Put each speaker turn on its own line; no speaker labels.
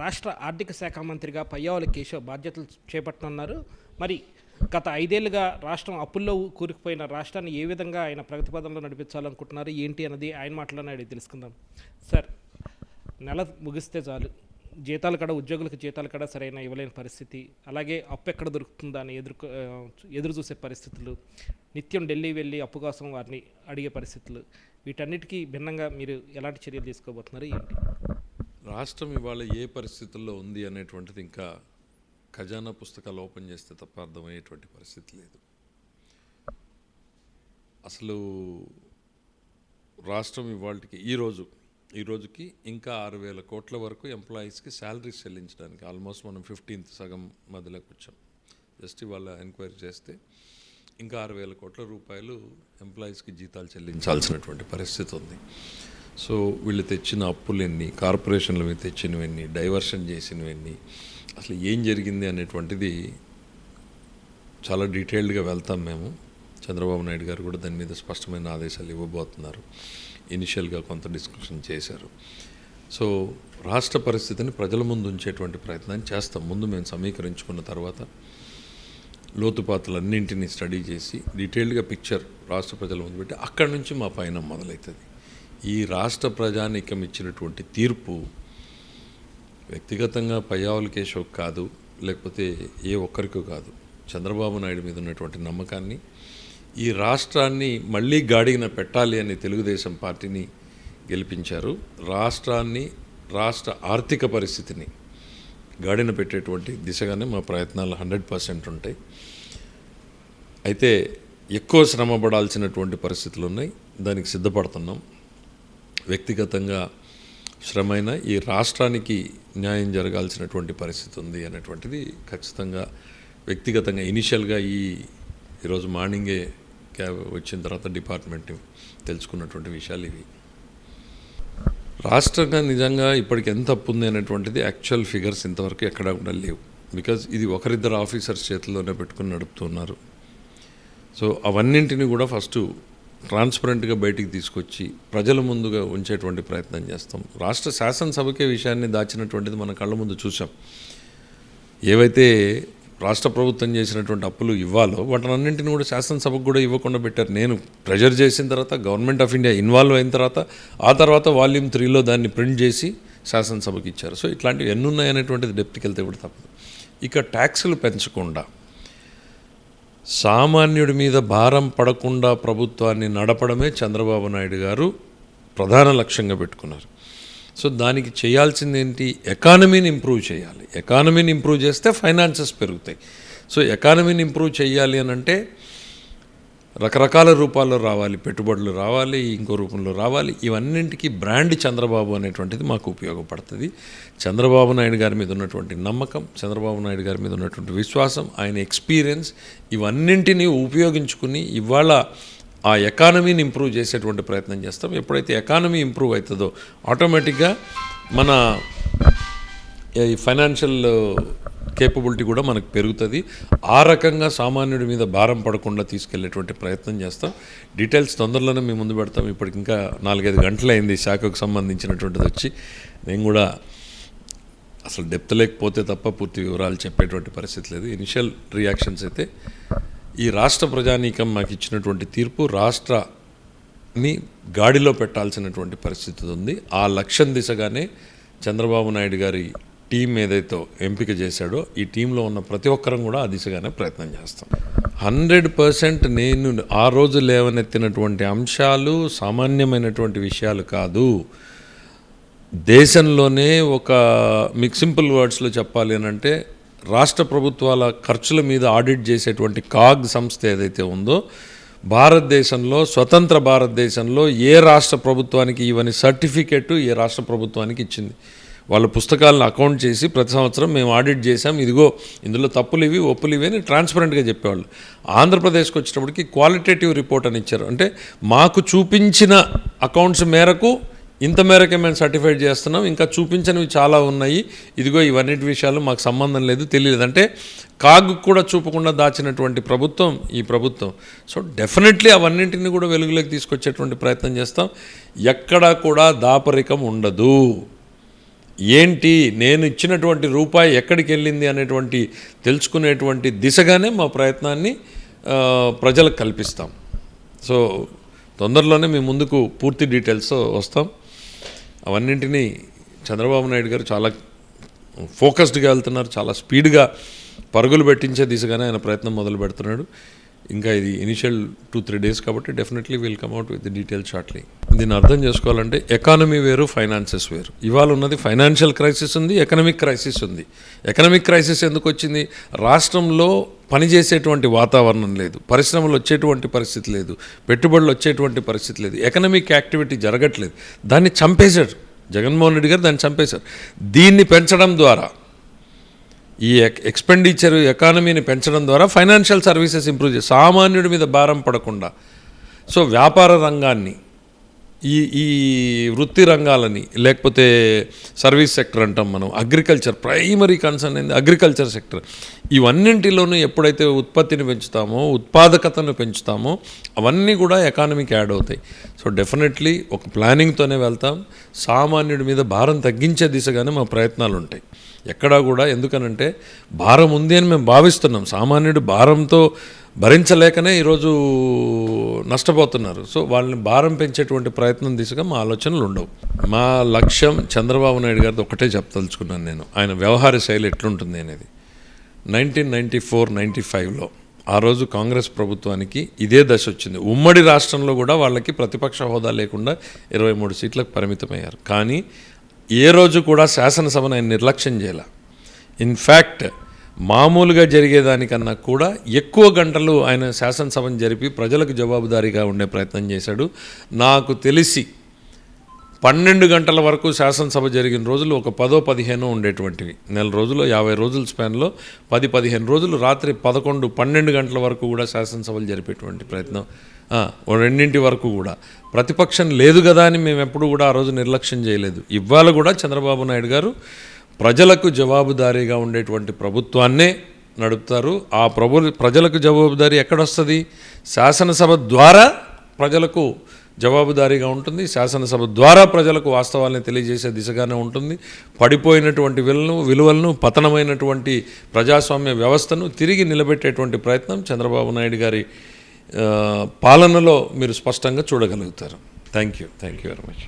రాష్ట్ర ఆర్థిక శాఖ మంత్రిగా పయ్యావుల కేశవ్ బాధ్యతలు చేపట్టనున్నారు. మరి గత ఐదేళ్ళుగా రాష్ట్రం అప్పుల్లో కూరుకుపోయిన రాష్ట్రాన్ని ఏ విధంగా ఆయన ప్రగతిపదంలో నడిపించాలనుకుంటున్నారు ఏంటి అన్నది ఆయన మాటలను అడిగి తెలుసుకుందాం. సార్ నెల ముగిస్తే చాలు. జీతాలు కూడా ఉద్యోగులకు జీతాలు కూడా సరైన ఇవ్వలేని పరిస్థితి. అలాగే అప్పు ఎక్కడ దొరుకుతుందా అని ఎదుర్కొ ఎదురు చూసే పరిస్థితులు. నిత్యం ఢిల్లీ వెళ్ళి అప్పు కోసం వారిని అడిగే పరిస్థితులు. వీటన్నిటికీ భిన్నంగా మీరు ఎలాంటి చర్యలు తీసుకోబోతున్నారు ఏంటి?
రాష్ట్రం ఇవాళ ఏ పరిస్థితుల్లో ఉంది అనేటువంటిది ఇంకా ఖజానా పుస్తకాలు ఓపెన్ చేస్తే తప్ప అర్థమయ్యేటువంటి పరిస్థితి లేదు. అసలు రాష్ట్రం ఇవాళకి ఈరోజు ఈ రోజుకి ఇంకా ఆరు వేల కోట్ల వరకు ఎంప్లాయీస్కి శాలరీస్ చెల్లించడానికి ఆల్మోస్ట్ మనం ఫిఫ్టీన్త్ సగం మధ్యలోకి వచ్చాం. జస్ట్ ఇవాళ ఎంక్వైరీ చేస్తే ఇంకా ఆరు వేల కోట్ల రూపాయలు ఎంప్లాయీస్కి జీతాలు చెల్లించాల్సినటువంటి పరిస్థితి ఉంది. సో వీళ్ళు తెచ్చిన అప్పులు ఎన్ని కార్పొరేషన్లు మీద తెచ్చినవన్నీ డైవర్షన్ చేసినవన్నీ అసలు ఏం జరిగింది అనేటువంటిది చాలా డీటెయిల్డ్గా వెళ్తాం మేము. చంద్రబాబు నాయుడు గారు కూడా దాని మీద స్పష్టమైన ఆదేశాలు ఇవ్వబోతున్నారు. ఇనిషియల్గా కొంత డిస్కషన్ చేశారు. సో రాష్ట్ర పరిస్థితిని ప్రజల ముందు ఉంచేటువంటి ప్రయత్నాన్ని చేస్తాం. ముందు మేము సమీకరించుకున్న తర్వాత లోతుపాతలన్నింటినీ స్టడీ చేసి డీటెయిల్డ్గా పిక్చర్ రాష్ట్ర ప్రజల ముందు పెట్టి అక్కడి నుంచి మా పైన మొదలవుతుంది ఈ రాష్ట్ర ప్రజానీకం ఇచ్చినటువంటి తీర్పు వ్యక్తిగతంగా పయ్యావుల కేశవ్ కాదు లేకపోతే ఏ ఒక్కరికో కాదు. చంద్రబాబు నాయుడు మీద ఉన్నటువంటి నమ్మకాన్ని ఈ రాష్ట్రాన్ని మళ్ళీ గాడిన పెట్టాలి అని తెలుగుదేశం పార్టీని గెలిపించారు. రాష్ట్రాన్ని రాష్ట్ర ఆర్థిక పరిస్థితిని గాడిన పెట్టేటువంటి దిశగానే మా ప్రయత్నాలు హండ్రెడ్ పర్సెంట్ ఉంటాయి. అయితే ఎక్కువ శ్రమ పడాల్సినటువంటి పరిస్థితులు ఉన్నాయి. దానికి సిద్ధపడుతున్నాం. వ్యక్తిగతంగా శ్రమైన ఈ రాష్ట్రానికి న్యాయం జరగాల్సినటువంటి పరిస్థితి ఉంది అనేటువంటిది ఖచ్చితంగా వ్యక్తిగతంగా ఇనిషియల్గా ఈ ఈరోజు మార్నింగే క్యాబ్ వచ్చిన తర్వాత డిపార్ట్మెంట్ తెలుసుకున్నటువంటి విషయాలు ఇవి. రాష్ట్రంగా నిజంగా ఇప్పటికి ఎంత అప్పు ఉంది అనేటువంటిది యాక్చువల్ ఫిగర్స్ ఇంతవరకు ఎక్కడా కూడా లేవు. బికాజ్ ఇది ఒకరిద్దరు ఆఫీసర్స్ చేతిలోనే పెట్టుకుని నడుపుతున్నారు. సో అవన్నింటిని కూడా ఫస్ట్ ట్రాన్స్పరెంట్గా బయటికి తీసుకొచ్చి ప్రజల ముందుగా ఉంచేటువంటి ప్రయత్నం చేస్తాం. రాష్ట్ర శాసనసభకే విషయాన్ని దాచినటువంటిది మన కళ్ళ ముందు చూసాం ఏవైతే రాష్ట్ర ప్రభుత్వం చేసినటువంటి అప్పులు ఇవ్వాలో వాటినన్నింటిని కూడా శాసనసభకు కూడా ఇవ్వకుండా పెట్టారు. నేను ప్రెజర్ చేసిన తర్వాత గవర్నమెంట్ ఆఫ్ ఇండియా ఇన్వాల్వ్ అయిన తర్వాత ఆ తర్వాత వాల్యూమ్ త్రీలో దాన్ని ప్రింట్ చేసి శాసనసభకి ఇచ్చారు. సో ఇట్లాంటివి ఎన్నున్నాయనేటువంటిది డెప్త్కి వెళ్తే కూడా తప్పదు. ఇక ట్యాక్సులు పెంచకుండా సామాన్యుడి మీద భారం పడకుండా ప్రభుత్వాన్ని నడపడమే చంద్రబాబు నాయుడు గారు ప్రధాన లక్ష్యంగా పెట్టుకున్నారు. సో దానికి చేయాల్సింది ఏంటి ఎకానమీని ఇంప్రూవ్ చేయాలి. ఎకానమీని ఇంప్రూవ్ చేస్తే ఫైనాన్సెస్ పెరుగుతాయి. సో ఎకానమీని ఇంప్రూవ్ చేయాలి అని అంటే రకరకాల రూపాల్లో రావాలి పెట్టుబడులు రావాలి ఇంకో రూపంలో రావాలి. ఇవన్నింటికి బ్రాండ్ చంద్రబాబు అనేటువంటిది మాకు ఉపయోగపడుతుంది. చంద్రబాబు నాయుడు గారి మీద ఉన్నటువంటి నమ్మకం చంద్రబాబు నాయుడు గారి మీద ఉన్నటువంటి విశ్వాసం ఆయన ఎక్స్పీరియన్స్ ఇవన్నింటినీ ఉపయోగించుకుని ఇవాళ ఆ ఎకానమీని ఇంప్రూవ్ చేసేటువంటి ప్రయత్నం చేస్తాం. ఎప్పుడైతే ఎకానమీ ఇంప్రూవ్ అవుతుందో ఆటోమేటిక్గా మన ఈ ఫైనాన్షియల్ కేపబిలిటీ కూడా మనకు పెరుగుతుంది. ఆ రకంగా సామాన్యుడి మీద భారం పడకుండా తీసుకెళ్ళేటువంటి ప్రయత్నం చేస్తాం. డీటెయిల్స్ తొందరలోనే మేము ముందు పెడతాం. ఇప్పటికి ఇంకా నాలుగైదు గంటలైంది శాఖకు సంబంధించినటువంటిది వచ్చి. నేను కూడా అసలు డెప్త్ లేకపోతే తప్ప పూర్తి వివరాలు చెప్పేటువంటి పరిస్థితి లేదు. ఇనిషియల్ రియాక్షన్స్ అయితే ఈ రాష్ట్ర ప్రజానీకం మాకు ఇచ్చినటువంటి తీర్పు రాష్ట్రని గాడిలో పెట్టాల్సినటువంటి పరిస్థితి ఉంది. ఆ లక్ష్యం దిశగానే చంద్రబాబు నాయుడు గారి టీం ఏదైతే ఎంపిక చేశాడో ఈ టీంలో ఉన్న ప్రతి ఒక్కరం కూడా ఆ దిశగానే ప్రయత్నం చేస్తాం. హండ్రెడ్ పర్సెంట్ నేను ఆ రోజు లేవనెత్తినటువంటి అంశాలు సామాన్యమైనటువంటి విషయాలు కాదు. దేశంలోనే ఒక మీకు సింపుల్ వర్డ్స్లో చెప్పాలి అంటే రాష్ట్ర ప్రభుత్వాల ఖర్చుల మీద ఆడిట్ చేసేటువంటి కాగ్ సంస్థ ఏదైతే ఉందో భారతదేశంలో స్వతంత్ర భారతదేశంలో ఏ రాష్ట్ర ప్రభుత్వానికి ఇవని సర్టిఫికెట్ ఏ రాష్ట్ర ప్రభుత్వానికి ఇచ్చింది. వాళ్ళ పుస్తకాలను అకౌంట్ చేసి ప్రతి సంవత్సరం మేము ఆడిట్ చేసాం ఇదిగో ఇందులో తప్పులు ఇవి ఒప్పులు ఇవి అని ట్రాన్స్పరెంట్గా చెప్పేవాళ్ళు. ఆంధ్రప్రదేశ్కి వచ్చేటప్పటికి క్వాలిటేటివ్ రిపోర్ట్ అని ఇచ్చారు. అంటే మాకు చూపించిన అకౌంట్స్ మేరకు ఇంత మేరకే మేము సర్టిఫైడ్ చేస్తున్నాం. ఇంకా చూపించనివి చాలా ఉన్నాయి. ఇదిగో ఇవన్నిటి విషయాలు మాకు సంబంధం లేదు తెలియదు అంటే కాగు కూడా చూపకుండా దాచినటువంటి ప్రభుత్వం ఈ ప్రభుత్వం. సో డెఫినెట్లీ అవన్నింటిని కూడా వెలుగులోకి తీసుకొచ్చేటువంటి ప్రయత్నం చేస్తాం. ఎక్కడా కూడా దాపరికం ఉండదు. ఏంటి నేను ఇచ్చినటువంటి రూపాయి ఎక్కడికి వెళ్ళింది అనేటువంటి తెలుసుకునేటువంటి దిశగానే మా ప్రయత్నాన్ని ప్రజలకు కల్పిస్తాం. సో తొందరలోనే మీ ముందుకు పూర్తి డీటెయిల్స్ వస్తాం. అవన్నింటినీ చంద్రబాబు నాయుడు గారు చాలా ఫోకస్డ్గా వెళ్తున్నారు చాలా స్పీడ్గా పరుగులు పెట్టించే దిశగానే ఆయన ప్రయత్నం మొదలు పెడుతున్నాడు ఇంకా ఇది ఇనిషియల్ టూ త్రీ డేస్ కాబట్టి definitely will come out with detail shortly దీన్ని అర్థం చేసుకోవాలంటే ఎకానమీ వేరు ఫైనాన్సెస్ వేరు. ఇవాళ ఉన్నది ఫైనాన్షియల్ క్రైసిస్ ఉంది ఎకనామిక్ క్రైసిస్ ఉంది. ఎకనామిక్ క్రైసిస్ ఎందుకు వచ్చింది? రాష్ట్రంలో పనిచేసేటువంటి వాతావరణం లేదు పరిశ్రమలు వచ్చేటువంటి పరిస్థితి లేదు పెట్టుబడులు వచ్చేటువంటి పరిస్థితి లేదు ఎకనామిక్ యాక్టివిటీ జరగట్లేదు. దాన్ని చంపేశారు. జగన్మోహన్ రెడ్డి గారు దాన్ని చంపేశారు. దీన్ని పెంచడం ద్వారా ఈ ఎక్ ఎక్స్పెండిచర్ ఎకానమీని పెంచడం ద్వారా ఫైనాన్షియల్ సర్వీసెస్ ఇంప్రూవ్ చేసి సామాన్యుడి మీద భారం పడకుండా. సో వ్యాపార రంగాన్ని ఈ ఈ వృత్తి రంగాలని లేకపోతే సర్వీస్ సెక్టర్ అంటాం మనం అగ్రికల్చర్ ప్రైమరీ కన్సర్న్ ఏంది? Agriculture sector. ఇవన్నింటిలోనూ ఎప్పుడైతే ఉత్పత్తిని పెంచుతామో ఉత్పాదకతను పెంచుతామో అవన్నీ కూడా ఎకానమీకి యాడ్ అవుతాయి. సో డెఫినెట్లీ ఒక ప్లానింగ్తోనే వెళ్తాం. సామాన్యుడి మీద భారం తగ్గించే దిశగానే మా ప్రయత్నాలు ఉంటాయి ఎక్కడా కూడా ఎందుకనంటే భారం ఉంది అని మేము భావిస్తున్నాం. సామాన్యుడు భారంతో భరించలేకనే ఈరోజు నష్టపోతున్నారు. సో వాళ్ళని భారం పెంచేటువంటి ప్రయత్నం దిశగా మా ఆలోచనలు ఉండవు. మా లక్ష్యం చంద్రబాబు నాయుడు గారిది ఒకటే చెప్పదలుచుకున్నాను నేను. ఆయన వ్యవహార శైలి ఎట్లుంటుంది అనేది. నైన్టీన్ నైంటీ ఫోర్ నైంటీ ఫైవ్లో ఆ రోజు కాంగ్రెస్ ప్రభుత్వానికి ఇదే దశ వచ్చింది. ఉమ్మడి రాష్ట్రంలో కూడా వాళ్ళకి ప్రతిపక్ష హోదా లేకుండా ఇరవై మూడు సీట్లకు పరిమితమయ్యారు. కానీ ఏ రోజు కూడా శాసనసభను ఆయన నిర్లక్ష్యం చేయాల. ఇన్ఫ్యాక్ట్ మామూలుగా జరిగేదానికన్నా కూడా ఎక్కువ గంటలు ఆయన శాసనసభను జరిపి ప్రజలకు జవాబుదారీగా ఉండే ప్రయత్నం చేశాడు. నాకు తెలిసి పన్నెండు గంటల వరకు శాసనసభ జరిగిన రోజులు ఒక పదో పదిహేనో ఉండేటువంటివి. నెల రోజులు యాభై రోజుల స్పాన్లో పది పదిహేను రోజులు రాత్రి పదకొండు పన్నెండు గంటల వరకు కూడా శాసనసభలు జరిపేటువంటి ప్రయత్నం. రెండింటి వరకు కూడా. ప్రతిపక్షం లేదు కదా అని మేము ఎప్పుడు కూడా ఆ రోజు నిర్లక్ష్యం చేయలేదు. ఇవాళ కూడా చంద్రబాబు నాయుడు గారు ప్రజలకు జవాబుదారీగా ఉండేటువంటి ప్రభుత్వాన్నే నడుపుతారు. ఆ ప్రభు ప్రజలకు జవాబుదారీ ఎక్కడొస్తుంది? శాసనసభ ద్వారా ప్రజలకు జవాబుదారీగా ఉంటుంది. శాసనసభ ద్వారా ప్రజలకు వాస్తవాలను తెలియజేసే దిశగానే ఉంటుంది. పడిపోయినటువంటి విలువలను విలువలను పతనమైనటువంటి ప్రజాస్వామ్య వ్యవస్థను తిరిగి నిలబెట్టేటువంటి ప్రయత్నం చంద్రబాబు నాయుడు గారి పాలనలో మీరు స్పష్టంగా చూడగలుగుతారు. Thank you thank you very much.